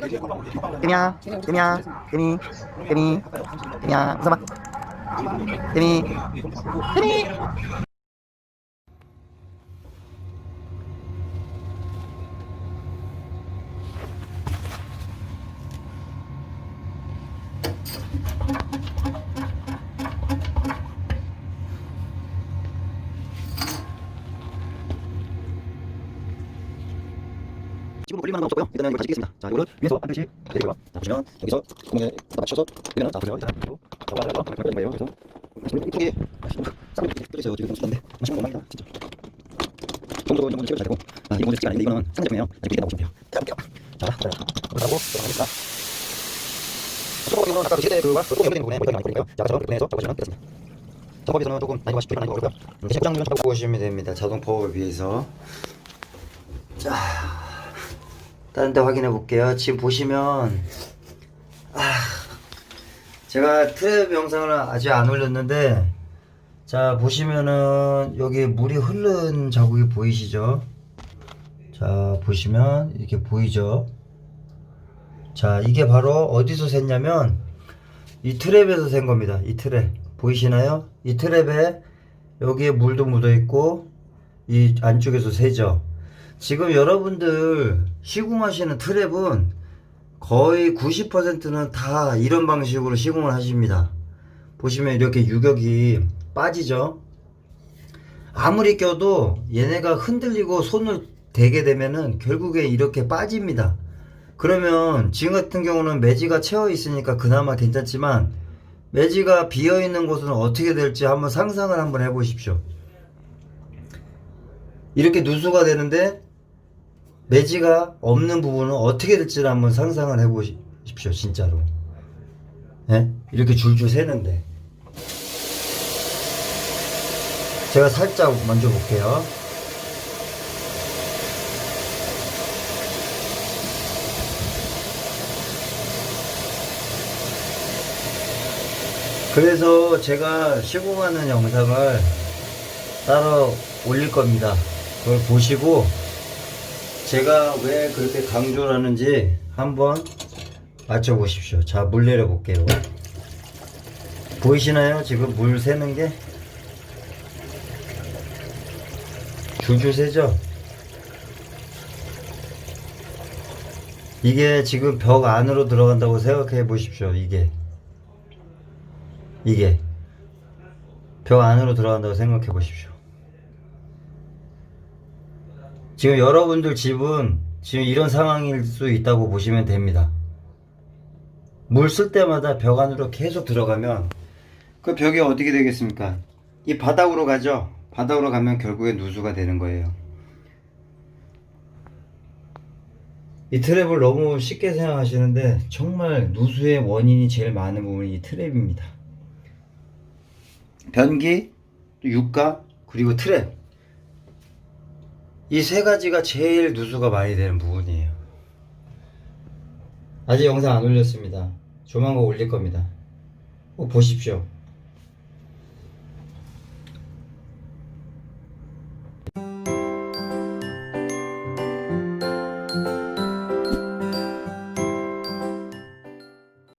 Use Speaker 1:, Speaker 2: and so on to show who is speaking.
Speaker 1: 띠미야 띠미야 띠미 띠미 띠미야 웃어봐 띠미 띠미 지금 하는 건 없었고요. 일단은 이걸 다시 끼겠습니다. 자, 이거를 위에서 한 펼씩 내려요. 자, 보시면 여기서 구멍에 맞춰서 여기는 자, 보세요. 자, 와서 펼쳐진 거예요. 그래서 이쪽에 쌍이 뜯어져요. 지금 쏟았는데 맛있는 거 엉망이다. 진짜. 정도로 이런 건 찍어도 잘 되고 아, 이건 찍지 않는데 이거는 상자 제품이에요. 이렇게 나오시면 돼요. 자, 볼게요. 자, 자, 그러고 들어가겠습니다. 초보기는 아까 그 세대 그와 그 연결된 부분에 머리가 많이. 자, 그래서 그래서 잡아주시면 되겠습니다. 작업에서는 조금 난이도가 쉽게 난이도가 어렵고요. 음, 대신 포장물은 작업
Speaker 2: 보시면 됩니다. 자동 파워에 비해서. 자, 다른 데 확인해 볼게요. 지금 보시면, 아, 제가 트랩 영상을 아직 안 올렸는데, 자, 보시면은 여기 물이 흐른 자국이 보이시죠? 자, 보시면 이렇게 보이죠? 자, 이게 바로 어디서 샜냐면, 이 트랩에서 샌 겁니다. 이 트랩. 보이시나요? 이 트랩에 여기에 물도 묻어 있고 이 안쪽에서 새죠. 지금 여러분들 시공하시는 트랩은 거의 90%는 다 이런 방식으로 시공을 하십니다. 보시면 이렇게 유격이 빠지죠. 아무리 껴도 얘네가 흔들리고 손을 대게 되면은 결국에 이렇게 빠집니다. 그러면 지금 같은 경우는 매지가 채워 있으니까 그나마 괜찮지만 매지가 비어 있는 곳은 어떻게 될지 한번 상상을 한번 해보십시오. 이렇게 누수가 되는데 매지가 없는 부분은 어떻게 될지를 한번 상상을 해보십시오. 진짜로. 예? 이렇게 줄줄 새는데. 제가 살짝 먼저 볼게요. 그래서 제가 시공하는 영상을 따로 올릴 겁니다. 그걸 보시고 제가 왜 그렇게 강조를 하는지 한번 맞춰보십시오. 자, 물 내려 볼게요. 보이시나요? 지금 물 새는 게 줄줄 새죠? 이게 지금 벽 안으로 들어간다고 생각해 보십시오. 이게 이게 벽 안으로 들어간다고 생각해 보십시오. 지금 여러분들 집은 지금 이런 상황일 수 있다고 보시면 됩니다. 물 쓸 때마다 벽 안으로 계속 들어가면 그 벽이 어떻게 되겠습니까? 이 바닥으로 가죠? 바닥으로 가면 결국에 누수가 되는 거예요. 이 트랩을 너무 쉽게 생각하시는데 정말 누수의 원인이 제일 많은 부분이 이 트랩입니다. 변기, 또 유가, 그리고 트랩. 이 세 가지가 제일 누수가 많이 되는 부분이에요. 아직 영상 안 올렸습니다. 조만간 올릴 겁니다. 꼭 보십시오.